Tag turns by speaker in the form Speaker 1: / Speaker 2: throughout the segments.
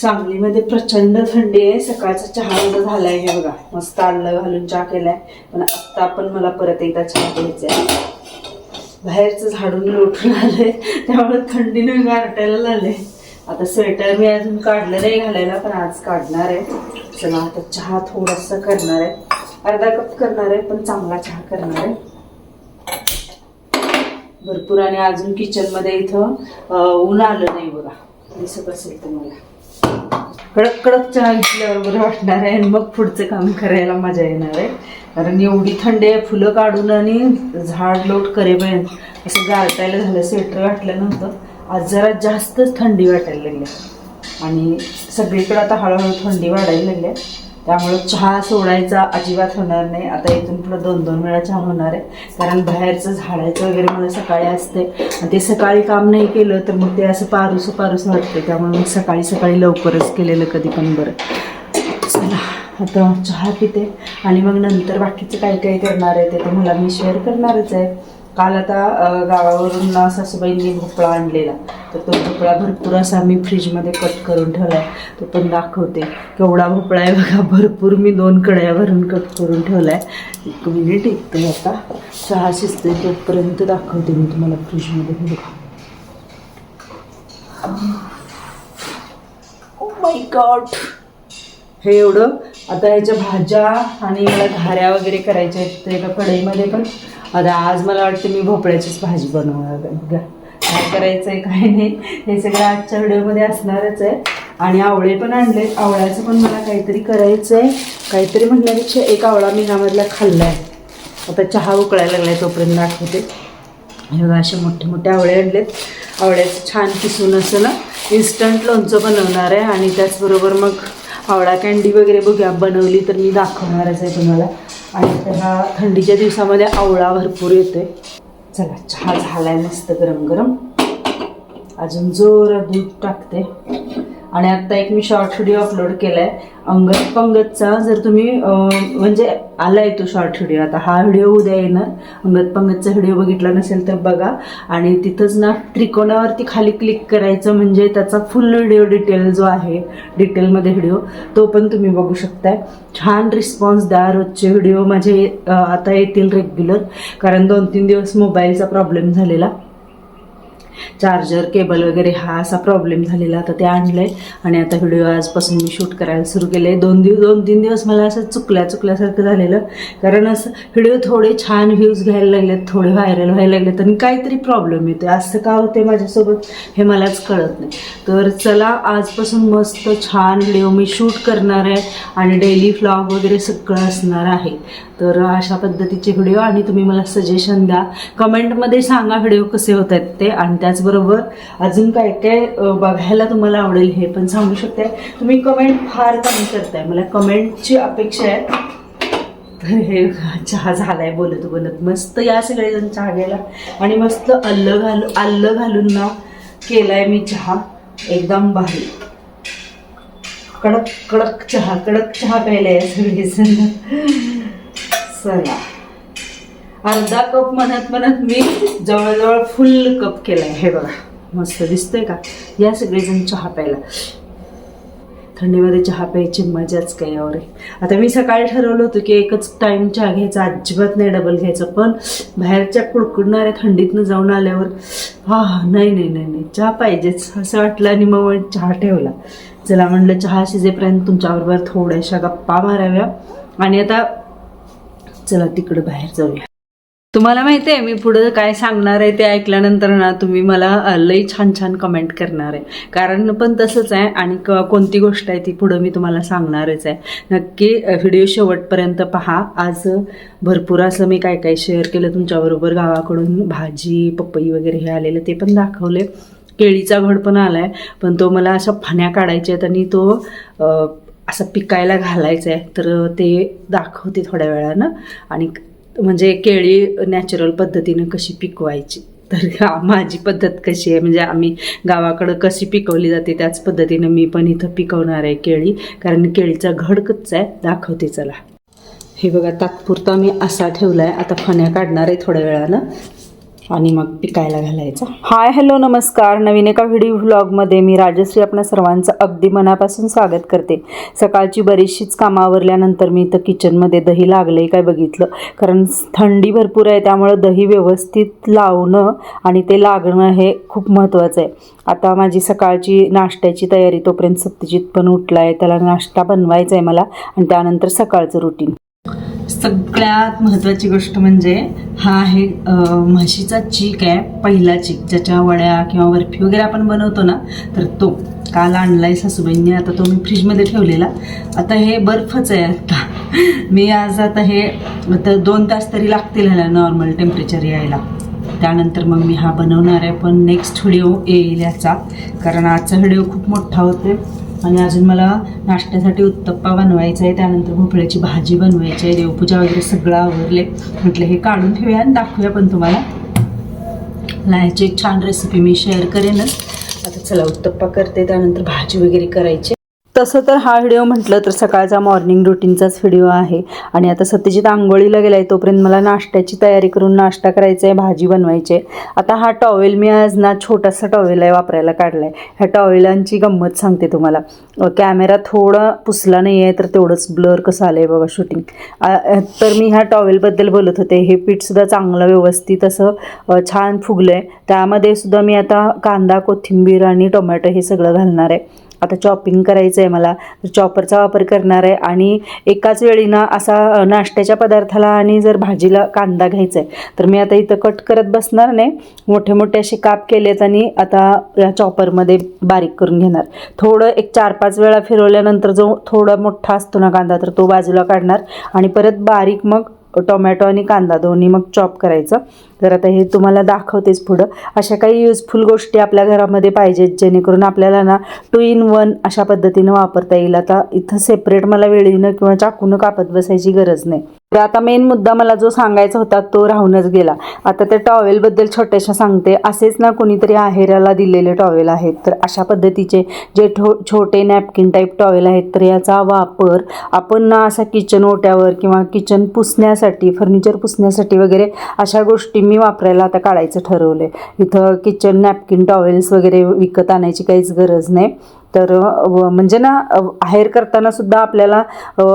Speaker 1: सांगलीमध्ये प्रचंड थंडी आहे. सकाळचा चहा माझा झालाय हे बघा. मस्त आलं घालून चहा केलाय. पण आत्ता पण मला परत एकदा चहा घ्यायचा आहे बाहेरचं झाडून लोटून आलंय. त्यामुळे थंडीनं गारटायला लागले आता स्वेटर मी अजून काढलं नाही घालायला पण आज काढणार आहे. चला आता चहा थोडासा करणार आहे. अर्धा कप करणार आहे पण चांगला चहा करणार आहे. भरपूर आणि अजून किचनमध्ये इथं ऊन आलं नाही बघा. दिसत असेल तुम्हाला कडक कडक चहा घेतल्याबरोबर बरं वाटणार आहे आणि मग पुढचं काम करायला मजा येणार आहे. कारण एवढी थंडी आहे फुलं काढून आणि झाड लोट करेपर्यंत असं गारटायला झालं स्वेटर घातलं नव्हतं आज जरा जास्तच थंडी वाटायला लागली. आणि सगळीकडे आता हळूहळू थंडी वाढायला लागली आहे. त्यामुळे चहा सोडायचा अजिबात होणार नाही. आता इथून पुढे दोन दोन वेळा चहा होणार आहे. कारण बाहेरचं झाडायचं वगैरे मला सकाळी असते. आणि ते सकाळी काम नाही केलं तर मग ते असं पारूस पारूस वाटते त्यामुळे मग सकाळी सकाळी लवकरच केलेलं कधी पण बरं. चला आता चहा पिते. आणि मग नंतर बाकीचं काय काय करणार आहे ते तुम्हाला मी शेअर करणारच आहे. काल आता गावावरून सासूबाईंनी भोपळा आणलेला. तर तो भोपळा भरपूर असा मी फ्रीजमध्ये कट करून ठेवला आहे तो पण दाखवते. केवढा भोपळा आहे बघा. भरपूर मी दोन कड्या भरून कट करून ठेवला आहे एक मिनिट टिकते आता चहा शिजते तोपर्यंत दाखवते मी तुम्हाला फ्रीजमध्ये बघा. Oh माय गॉड हे एवढं. आता ह्याच्या भाज्या आणि मला घाऱ्या वगैरे करायच्या आहेत. तर एका कढईमध्ये पण. आता आज मला वाटतं मी भोपळ्याचीच भाजी बनवणार बघा. काय करायचं आहे काय नाही. हे सगळं आजच्या व्हिडिओमध्ये असणारच आहे. आणि आवळे पण आणले आवळ्याचं पण मला काहीतरी करायचं आहे काहीतरी म्हणण्यापेक्षा एक आवळा मी ह्यामधला खाल्ला आहे आता चहा उकळायला लागलाय तोपर्यंत दाखवते. हे असे मोठे मोठे आवळे आणलेत. आवळ्याचं छान किसून असं ना इन्स्टंट लोणचं बनवणार आहे. आणि त्याचबरोबर मग आवळा कँडी वगैरे बघूया. बनवली तर मी दाखवणारच आहे तुम्हाला. आणि ह्या थंडीच्या दिवसामध्ये आवळा भरपूर येतोय. चला चहा झालाय मस्त गरम गरम अजून जोरात दूध टाकते. आणि आता एक मी शॉर्ट व्हिडिओ अपलोड केलाय. अंगद पंगतचा. जर तुम्ही म्हणजे म्हणजे आलाय तो शॉर्ट व्हिडिओ आता हा व्हिडिओ उद्या येणार. अंगद पंगतचा व्हिडिओ बघितला नसेल तर बघा. आणि तिथंच ना त्रिकोणावरती खाली क्लिक करायचं म्हणजे त्याचा फुल व्हिडिओ डिटेल जो आहे डिटेलमध्ये व्हिडिओ तो पण तुम्ही बघू शकताय. छान रिस्पॉन्स द्या रोजचे व्हिडिओ माझे आता येतील रेग्युलर कारण दोन तीन दिवस मोबाईलचा प्रॉब्लेम झालेला. चार्जर केबल वगैरे हा असा प्रॉब्लेम झालेला आता ते आणलंय. आणि आता व्हिडिओ आजपासून मी शूट करायला सुरू केले दोन दिवस दोन तीन दिवस मला असं चुकल्या चुकल्यासारखं झालेलं. कारण असं व्हिडिओ थोडे छान व्ह्यूज घ्यायला लागलेत थोडे व्हायरल व्हायला लागलेत आणि काहीतरी प्रॉब्लेम येतो असं का होते माझ्यासोबत हे मलाच कळत नाही. तर चला आजपासून मस्त छान व्हिडिओ मी शूट करणार आहे आणि डेली फ्लॉग वगैरे सगळं असणार आहे. तर अशा पद्धतीचे व्हिडिओ आणि तुम्ही मला सजेशन द्या. कमेंटमध्ये सांगा व्हिडिओ कसे होत आहेत ते आणि त्याचबरोबर अजून काय काय बघायला तुम्हाला आवडेल हे पण सांगू शकते तुम्ही कमेंट फार कमी करताय. मला कमेंटची अपेक्षा आहे. तर हे चहा झालाय बोलत बोलत. मस्त या सगळेजण चहा घ्यायला. आणि मस्त अल्लं घालू आल्लं घालून ना केलाय मी चहा. एकदम भारी. कडक कडक चहा कडक चहा प्यायला आहे सगळेजण. चला. अर्धा कप म्हणत म्हणत मी जवळजवळ फुल कप केलाय. हे बघा मस्त दिसतंय का? या सगळेजण चहा प्यायला. थंडीमध्ये चहा प्यायची मजाच काय यावर आहे आता मी सकाळी ठरवलं होतं की एकच टाइम चहा घ्यायचा अजिबात नाही डबल घ्यायचं पण बाहेरच्या कुडकुडणाऱ्या थंडीतनं जाऊन आल्यावर हा नाही नाही नाही नाही चहा पाहिजेच असं वाटलं आणि मग चहा ठेवला. चला म्हणलं चहा शिजेपर्यंत तुमच्याबरोबर थोड्याशा गप्पा माराव्या. आणि आता चला तिकडं बाहेर जाऊया. तुम्हाला माहिती आहे मी पुढं काय सांगणार आहे ते ऐकल्यानंतर ना तुम्ही मला लई छान छान कमेंट करणार आहे. कारण पण तसंच आहे आणि क कोणती गोष्ट आहे ती पुढं मी तुम्हाला सांगणारच आहे. नक्की व्हिडिओ शेवटपर्यंत पहा. आज भरपूर असं मी काय काय शेअर केलं तुमच्याबरोबर. गावाकडून भाजी पपई वगैरे हे आलेलं ते पण दाखवले. केळीचा घड पण आला आहे पण तो मला अशा फण्या काढायच्या आहेत आणि तो असं पिकायला घालायचा आहे. तर ते दाखवते थोड्या वेळानं. आणि म्हणजे केळी नॅचरल पद्धतीनं कशी पिकवायची? तर माझी पद्धत कशी आहे? म्हणजे आम्ही गावाकडं कशी पिकवली जाते त्याच पद्धतीनं मी पण इथं पिकवणार आहे केळी. कारण केळीचा घड कच्चा आहे. दाखवते चला. हे बघा तात्पुरता मी असा ठेवला आहे आता फण्या काढणार आहे थोड्या वेळानं. आणि मग पिकायला घालायचा. हाय हॅलो नमस्कार. नवीन एका व्हिडिओ व्लॉगमध्ये मी राजश्री आपल्या सर्वांचं अगदी मनापासून स्वागत करते. सकाळची बरीचशीच कामं आवरल्यानंतर मी इथं किचनमध्ये दही लागलं आहे काय बघितलं. कारण थंडी भरपूर आहे त्यामुळं दही व्यवस्थित लावणं आणि ते लागणं हे खूप महत्त्वाचं आहे. आता माझी सकाळची नाश्त्याची तयारी तोपर्यंत सत्यजित पण उठला आहे त्याला नाश्ता बनवायचा आहे मला आणि त्यानंतर सकाळचं रुटीन सगळ्यात महत्त्वाची गोष्ट म्हणजे हा आहे म्हशीचा चीक आहे पहिला चीक. ज्याच्या वड्या किंवा बर्फी वगैरे आपण बनवतो ना तर तो काल आणला आहे सासूबाईंनी. आता तो मी फ्रीजमध्ये ठेवलेला. आता हे बर्फच आहे आता. मी आज आता हे आता दोन तास तरी लागतील ह्याला नॉर्मल टेम्परेचर यायला. त्यानंतर मग मी हा बनवणार आहे. पण नेक्स्ट व्हिडिओ येईल याचा. कारण आजचा व्हिडिओ खूप मोठा होते आणि अजून मला नाश्त्यासाठी उत्तप्पा बनवायचा आहे त्यानंतर भोपळ्याची भाजी बनवायची आहे देवपूजा वगैरे सगळं आवरले म्हटलं हे काढून ठेवूया आणि दाखवूया पण तुम्हाला. मला ह्याची एक छान रेसिपी मी शेअर करेनच. आता चला उत्तप्पा करते त्यानंतर भाजी वगैरे करायची. तसं तर हा व्हिडिओ म्हटलं तर सकाळचा मॉर्निंग रुटीनचाच व्हिडिओ आहे. आणि आता सत्यजित आंघोळीला गेला आहे तोपर्यंत मला नाश्त्याची तयारी करून नाश्ता करायचा आहे भाजी बनवायची आहे आता हा टॉवेल मी आज ना छोटासा टॉवेल आहे वापरायला काढला आहे ह्या टॉवेलांची गंमत सांगते तुम्हाला. कॅमेरा थोडा पुसला नाही आहे तर तेवढंच ब्लर कसं आलं आहे बघा शूटिंग तर मी ह्या टॉवेलबद्दल बोलत होते. हे पीठसुद्धा चांगलं व्यवस्थित असं छान फुगलं आहे त्यामध्ये सुद्धा मी आता कांदा कोथिंबीर आणि टोमॅटो हे सगळं घालणार आहे आता चॉपिंग करायचं आहे मला. तर चॉपरचा वापर करणार आहे आणि एकाच वेळी ना असा नाश्त्याच्या पदार्थाला आणि जर भाजीला कांदा घ्यायचा आहे तर मी आता इथं कट करत बसणार नाही. मोठे मोठे असे काप केलेत आणि आता या चॉपरमध्ये बारीक करून घेणार. थोडं एक चार पाच वेळा फिरवल्यानंतर जो थोडा मोठा असतो ना कांदा तर तो बाजूला काढणार आणि परत बारीक मग टोमॅटो आणि कांदा दोन्ही मग चॉप करायचं. तर आता हे तुम्हाला दाखवतेच पुढं. अशा काही युजफुल गोष्टी आपल्या घरामध्ये पाहिजेत जेणेकरून आपल्याला ना टू इन वन अशा पद्धतीनं वापरता येईल. आता इथं सेपरेट मला वेळीनं किंवा चाकूनं कापत बसायची गरज नाही. तर आता मेन मुद्दा मला जो सांगायचा होता तो राहूनच गेला. आता त्या टॉवेलबद्दल छोट्याशा सांगते. असेच ना कोणीतरी आहेराला दिलेले टॉवेल आहेत. तर अशा पद्धतीचे जे ठो छोटे नॅपकिन टाईप टॉवेल आहेत तर याचा वापर आपण ना असा किचन ओट्यावर किंवा किचन पुसण्यासाठी फर्निचर पुसण्यासाठी वगैरे अशा गोष्टी मी वापरायला आता काढायचं ठरवलं आहे इथं किचन नॅपकिन टॉवेल्स वगैरे विकत आणायची काहीच गरज नाही. तर म्हणजे ना आहेर करताना सुद्धा आपल्याला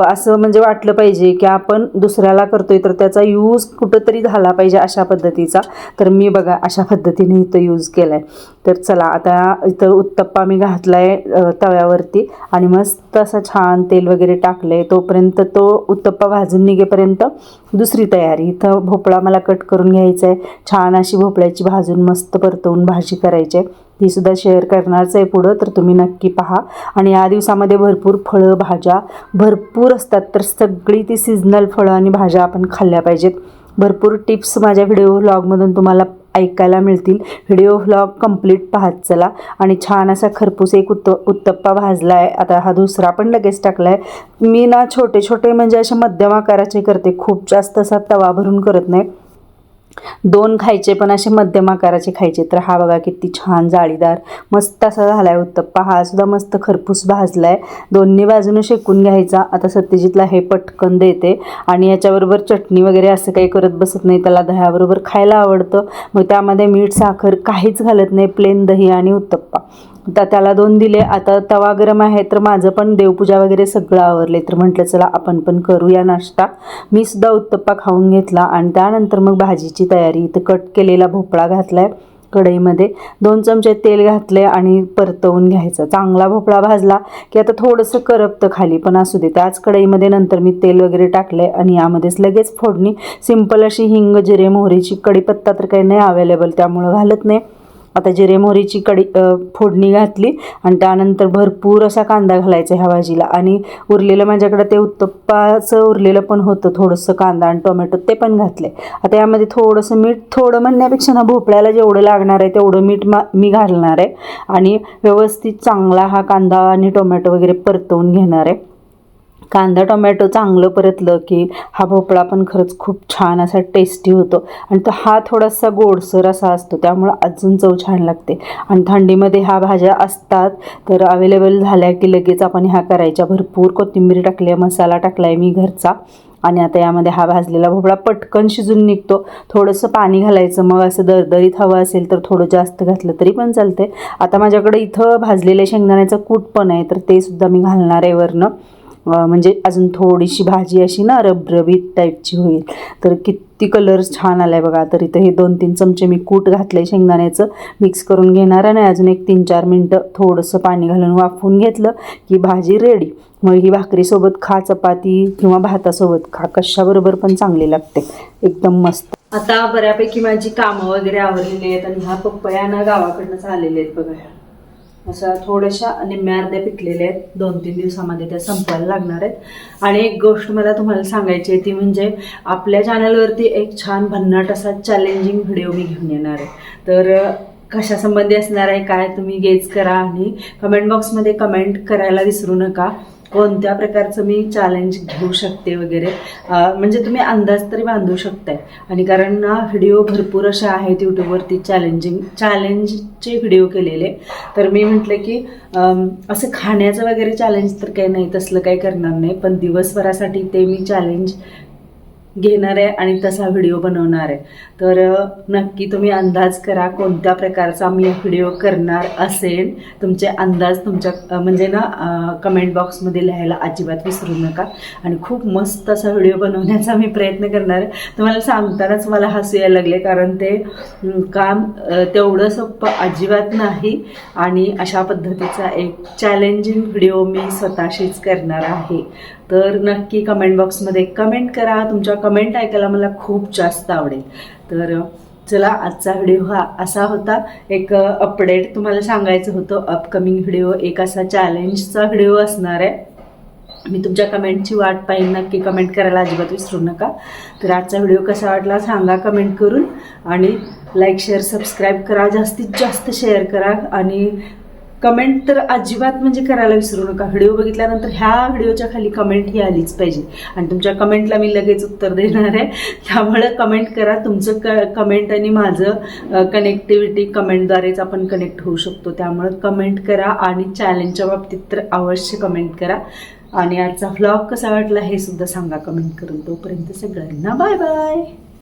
Speaker 1: असं म्हणजे वाटलं पाहिजे की आपण दुसऱ्याला करतोय तर त्याचा यूज कुठंतरी झाला पाहिजे अशा पद्धतीचा. तर मी बघा अशा पद्धतीने इथं यूज केला आहे तर चला आता इथं उत्तप्पा मी घातला आहे तव्यावरती आणि मस्त असं छान तेल वगैरे टाकलं आहे तोपर्यंत तो उत्तप्पा भाजून निघेपर्यंत दुसरी तयारी. इथं भोपळा मला कट करून घ्यायचा आहे छान अशी भोपळ्याची भाजून मस्त परतवून भाजी करायची आहे. ही सुद्धा शेअर करणारच आहे पुढं तर तुम्ही नक्की पहा. आणि या दिवसामध्ये भरपूर फळं भाज्या भरपूर असतात तर सगळी ती सिजनल फळं आणि भाज्या आपण खाल्ल्या पाहिजेत. भरपूर टिप्स माझ्या व्हिडिओ व्लॉगमधून तुम्हाला ऐकायला मिळतील. व्हिडिओ व्लॉग कंप्लीट पाहत चला. आणि छान असा खरपूस एक उत्त उत्तप्पा भाजला आहे आता हा दुसरा पण लगेच टाकला आहे मी ना छोटे छोटे म्हणजे असे मध्यम आकाराचे करते. खूप जास्त असा तवा भरून करत नाही. दोन खायचे पण असे मध्यम आकाराचे खायचे. तर हा बघा किती छान जाळीदार मस्त असा झाला आहे उत्तप्पा. हा सुद्धा मस्त खरपूस भाजला आहे दोन्ही बाजूनं शेकून घ्यायचा. आता सत्यजितला हे पटकन देते. आणि याच्याबरोबर चटणी वगैरे असं काही करत बसत नाही. त्याला दह्याबरोबर खायला आवडतं. मग त्यामध्ये मीठ साखर काहीच घालत नाही. प्लेन दही आणि उत्तप्पा. तर त्याला दोन दिले. आता तवा गरम आहे तर माझं पण देवपूजा वगैरे सगळं आवरले तर म्हटलं चला आपण पण करूया नाश्ता. मी सुद्धा उत्तप्पा खाऊन घेतला आणि त्यानंतर मग भाजीची तयारी. इथं कट केलेला भोपळा घातला आहे कढईमध्ये. दोन चमचे तेल घातले आणि परतवून घ्यायचं. चांगला भोपळा भाजला की आता थोडंसं करपतं खाली पण असू दे त्याच कढईमध्ये नंतर मी तेल वगैरे टाकलं आहे आणि यामध्येच लगेच फोडणी. सिंपल अशी हिंग जिरे मोहरीची कढीपत्ता तर काही नाही अवेलेबल त्यामुळं घालत नाही. आता जिरे मोहरीची कडी फोडणी घातली आणि त्यानंतर भरपूर असा कांदा घालायचा ह्या भाजीला. आणि उरलेलं माझ्याकडं ते उत्तप्पाचं उरलेलं पण होतं थोडंसं कांदा आणि टोमॅटो ते पण घातले. आता यामध्ये थोडंसं मीठ थोडं म्हणण्यापेक्षा ना भोपळ्याला जेवढं लागणार आहे तेवढं मीठ मा मी घालणार आहे. आणि व्यवस्थित चांगला हा कांदा आणि टोमॅटो वगैरे परतवून घेणार आहे. कांदा टोमॅटो चांगलं परतलं की हा भोपळा पण खरंच खूप छान असा टेस्टी होतो. आणि तो हा थोडासा गोडसर असा असतो त्यामुळं अजून चव छान लागते. आणि थंडीमध्ये ह्या भाज्या असतात तर अवेलेबल झाल्या की लगेच आपण ह्या करायच्या. भरपूर कोथिंबीर टाकली आहे मसाला टाकला आहे मी घरचा. आणि आता यामध्ये हा भाजलेला भोपळा पटकन शिजून निघतो. थोडंसं पाणी घालायचं मग असं दरदरीत हवं असेल तर थोडं जास्त घातलं तरी पण चालते आता माझ्याकडे इथं भाजलेल्या शेंगदाण्याचं कूट पण आहे तर ते सुद्धा मी घालणार आहे वरनं. म्हणजे अजून थोडीशी भाजी अशी ना रबरबीत टाईपची होईल. तर किती कलर छान आलाय बघा. तर इथं हे दोन तीन चमचे मी कूट घातलंय शेंगदाण्याचं. मिक्स करून घेणार आणि अजून एक तीन चार मिनटं थोडंसं पाणी घालून वाफवून घेतलं की भाजी रेडी मग ही भाकरीसोबत खा चपाती किंवा भातासोबत खा. कशाबरोबर पण चांगली लागते. एकदम मस्त. आता बऱ्यापैकी माझी कामं वगैरे आवरलेली आहेत आणि ह्या पप्पया ना गावाकडनंच आलेले आहेत बघा. अशा थोड्याशा निम्म्या अर्ध्या पिकलेल्या आहेत. दोन तीन दिवसामध्ये त्या संपायला लागणार आहेत. आणि एक गोष्ट मला तुम्हाला सांगायची आहे ती म्हणजे आपल्या चॅनलवरती एक छान भन्नाट असा चॅलेंजिंग व्हिडिओ मी घेऊन येणार आहे. तर कशासंबंधी असणार आहे काय तुम्ही गेज करा आणि कमेंट बॉक्समध्ये कमेंट करायला विसरू नका. कोणत्या प्रकारचं मी चॅलेंज घेऊ शकते वगैरे? म्हणजे तुम्ही अंदाज तरी बांधू शकताय. आणि कारण ना व्हिडिओ भरपूर असे आहेत यूट्यूबवरती चॅलेंजिंग चॅलेंजचे व्हिडिओ केलेले. तर मी म्हटलं की असं खाण्याचं वगैरे चॅलेंज तर काही नाही तसलं काही करणार नाही. पण दिवसभरासाठी ते मी चॅलेंज घेणार आहे आणि तसा व्हिडिओ बनवणार आहे. तर नक्की तुम्ही अंदाज करा कोणत्या प्रकारचा मी व्हिडिओ करणार असेल तुमचे अंदाज तुमच्या म्हणजे ना कमेंट बॉक्समध्ये लिहायला अजिबात विसरू नका. आणि खूप मस्त असा व्हिडिओ बनवण्याचा मी प्रयत्न करणार आहे. तुम्हाला सांगतानाच मला हसू यायला लागले कारण ते काम तेवढं सोपं अजिबात नाही. आणि अशा पद्धतीचा एक चॅलेंजिंग व्हिडिओ मी स्वतःशीच करणार आहे. तर नक्की कमेंट बॉक्समध्ये कमेंट करा. तुमच्या कमेंट ऐकायला मला खूप जास्त आवडेल. तर चला आजचा व्हिडिओ हा असा होता. एक अपडेट तुम्हाला सांगायचं होतं. अपकमिंग व्हिडिओ एक असा चॅलेंजचा व्हिडिओ असणार आहे. मी तुमच्या कमेंटची वाट पाहिन. नक्की कमेंट करायला अजिबात विसरू नका. तर आजचा व्हिडिओ कसा वाटला सांगा कमेंट करून. आणि लाईक शेअर सबस्क्राईब करा. जास्तीत जास्त शेअर करा. आणि कमेंट तर अजिबात म्हणजे करायला विसरू नका. व्हिडिओ बघितल्यानंतर ह्या व्हिडिओच्या खाली कमेंट ही आलीच पाहिजे. आणि तुमच्या कमेंटला मी लगेच उत्तर देणार आहे. त्यामुळे कमेंट करा. तुमचं क कमेंट आणि माझं कनेक्टिव्हिटी कमेंटद्वारेच आपण कनेक्ट होऊ शकतो. त्यामुळे कमेंट करा आणि चॅलेंजच्या बाबतीत तर अवश्य कमेंट करा. आणि आजचा व्लॉग कसा वाटला हे सुद्धा सांगा कमेंट करून. तोपर्यंत सगळ्यांना बाय बाय